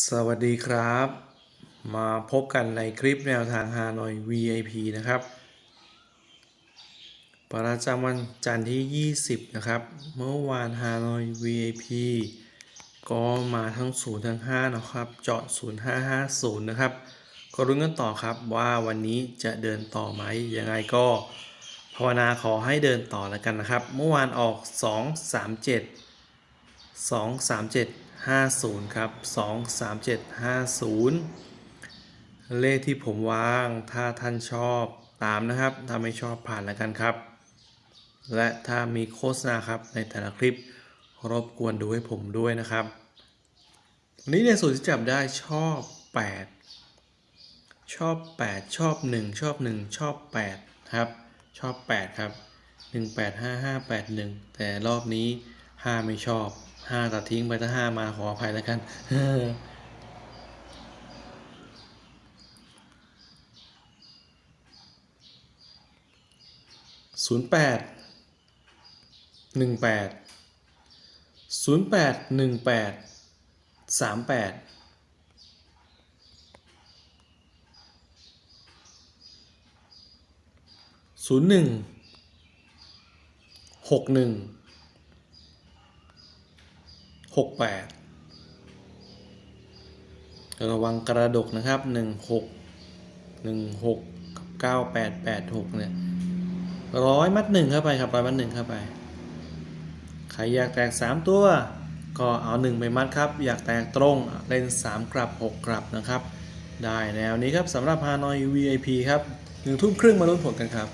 สวัสดีครับ มาพบกันในคลิปแนวทางฮานอย VIP นะครับ ประจำวันจันทร์ที่ 20 นะครับ เมื่อวานฮานอย VIP ก็มาทั้ง 0 ทั้ง 5 นะครับ เจาะ 0550 นะครับ ก็รุ้นกันต่อครับว่าวันนี้จะเดินต่อไหม ยังไงก็ภาวนาขอให้เดินต่อแล้วกันนะครับ เมื่อวานออก 237 2 3 7 5 0 ครับ 2 3 7 5 0 เลขที่ผมวางถ้าท่านชอบตามนะครับ ถ้าไม่ชอบผ่านแล้วกันครับ และถ้ามีโฆษณาครับในแต่ละคลิปรบกวนดูให้ผมด้วยนะครับวันนี้ในสูตรที่จับได้ชอบ 8 ชอบ 8 ชอบ 1 ชอบ 1 ชอบ 8 ครับ ชอบ 8 ครับ 1 8 5 5 8 1 แต่รอบนี้ 5 ไม่ชอบ 5ตัดทิ้งไปถ้า5มาขออภัยแล้วกันศูนย์แปดหนึ่งแปดศูนย์แปดหนึ่งแปดสามแปดศูนย์หนึ่งหกหนึ่ง หกแปดระวังกระดกนะครับหนึ่งหกหนึ่งหกกับเก้าแปดแปดหกเนี่ยร้อยมัดหนึ่งเข้าไปครับร้อยมัดหนึ่งเข้าไป ใครอยากแตกสามตัว ก็เอาหนึ่งไปมัดครับ อยากแตกตรงเล่นสามกลับหกกลับนะครับ ได้แนวนี้ครับสำหรับฮานอย VIP ครับหนึ่งทุ่มครึ่งมาลุ้นผลกันครับ